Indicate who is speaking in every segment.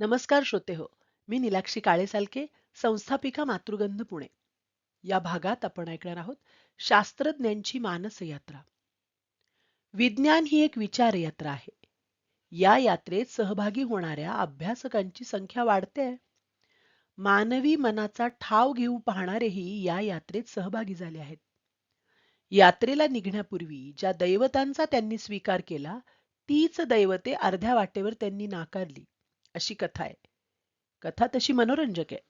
Speaker 1: नमस्कार श्रोते हो मी निलाक्षी काळेसालके संस्थापिका मातृगंध पुणे. या भागात आपण ऐकणार आहोत शास्त्रज्ञांची मानस यात्रा विज्ञान ही एक विचार यात्रा आहे. या यात्रेत सहभागी होणाऱ्या अभ्यासकांची संख्या वाढते. मानवी मनाचा ठाव घेऊ पाहणारेही या यात्रेत सहभागी झाले आहेत. यात्रेला निघण्यापूर्वी ज्या दैवतांचा त्यांनी स्वीकार केला तीच दैवते अर्ध्या वाटेवर त्यांनी नाकारली. अशी कथा आहे. कथा तशी मनोरंजक आहे.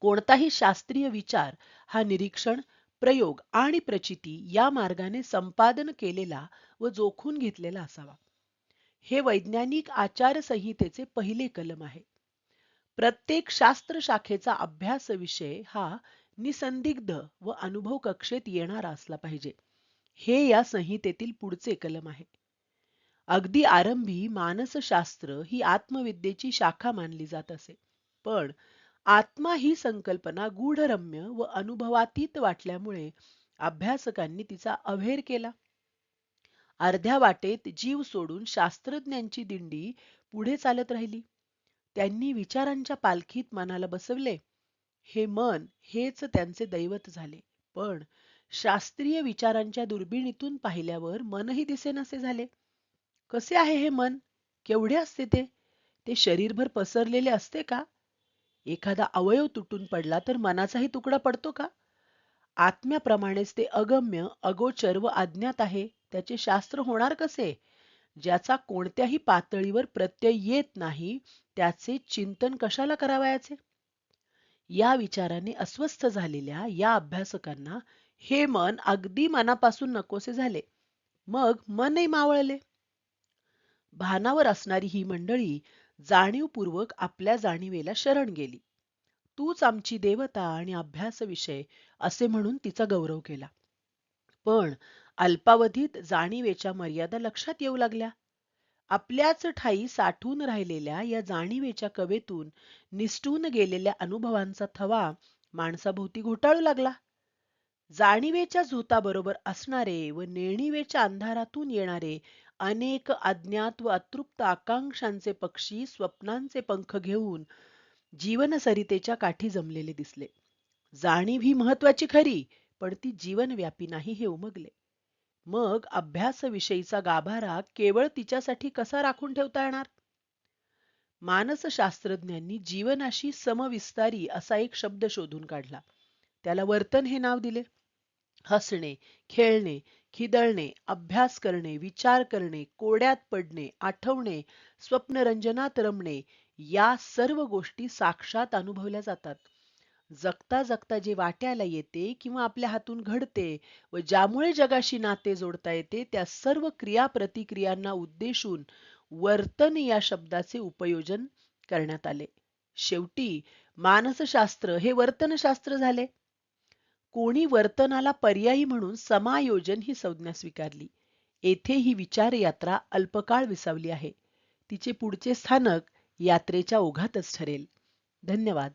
Speaker 1: कोणताही शास्त्रीय विचार हा निरीक्षण प्रयोग आणि प्रचिती या मार्गाने संपादन केलेला व जोखून घेतलेला असावा. हे वैज्ञानिक आचारसंहितेचे पहिले कलम आहे. प्रत्येक शास्त्र शाखेचा अभ्यास विषय हा निसंदिग्ध व अनुभव कक्षेत येणारा असला पाहिजे. हे या संहितेतील पुढचे कलम आहे. अगदी आरंभी मानसशास्त्र ही आत्मविद्येची शाखा मानली जात असे. पण आत्मा ही संकल्पना गूढरम्य व अनुभवातीत वाटल्यामुळे अभ्यासकांनी तिचा अभेर केला. अर्ध्या वाटेत जीव सोडून शास्त्रज्ञांची दिंडी पुढे चालत राहिली. त्यांनी विचारांच्या पालखीत मनाला बसवले. हे मन हेच त्यांचे दैवत झाले. पण शास्त्रीय विचारांच्या दुर्बिणीतून पाहिल्यावर मनही दिसेनसे झाले. कसे आहे हे मन? केवढे असते ते? ते शरीरभर पसरलेले असते का? एखादा अवयव तुटून पडला तर मनाचाही तुकडा पडतो का? आत्म्याप्रमाणेच ते अगम्य अगोचर व अज्ञात आहे त्याचे शास्त्र होणार कसे? ज्याचा कोणत्याही पातळीवर प्रत्यय येत नाही त्याचे चिंतन कशाला करावयाचे? या विचाराने अस्वस्थ झालेल्या या अभ्यासकांना हे मन अगदी मनापासून नकोसे झाले. मग मनही मावळले. भानावर असणारी ही मंडळी जाणीवपूर्वक आपल्या जाणीवेला शरण गेली. तूच आमची देवता आणि अभ्यास विषय असे म्हणून तिचा गौरव केला. पण अल्पावधीत जाणीवेच्या मर्यादा लक्षात येऊ लागल्या. आपल्याच ठाई साठून राहिलेल्या या जाणीवेच्या कवेतून निष्ठून गेलेल्या अनुभवांचा थवा माणसाभोवती घोटाळू लागला. जाणीवेच्या झोताबरोबर असणारे व नेणीवेच्या अंधारातून येणारे अनेक अज्ञात व अतृप्त आकांक्षांचे पक्षी स्वप्नांचे पंख घेऊन जीवनसरितेच्या काठी जमलेले दिसले. जाणीव ही महत्वाची खरी पण ती जीवनव्यापी नाही हे उमगले. मग अभ्यासविषयीचा गाभारा केवळ तिच्यासाठी कसा राखून ठेवता येणार? मानसशास्त्रज्ञांनी जीवनाशी समविस्तारी असा एक शब्द शोधून काढला. त्याला वर्तन हे नाव दिले. हसणे खेळणे खिदळणे अभ्यास करणे विचार करणे कोड्यात पडणे आठवणे स्वप्नरंजनात रमणे या सर्व गोष्टी साक्षात अनुभवल्या जातात. जगता जगता जे वाट्याला येते किंवा आपल्या हातून घडते व ज्यामुळे जगाशी नाते जोडता येते त्या सर्व क्रिया प्रतिक्रियांना उद्देशून वर्तन या शब्दाचे उपयोजन करण्यात आले. शेवटी मानसशास्त्र हे वर्तनशास्त्र झाले. कोणी वर्तनाला पर्यायी म्हणून समायोजन ही संज्ञा स्वीकारली. येथे ही विचार यात्रा अल्पकाळ विसावली आहे. तिचे पुढचे स्थानक यात्रेच्या ओघातच ठरेल. धन्यवाद.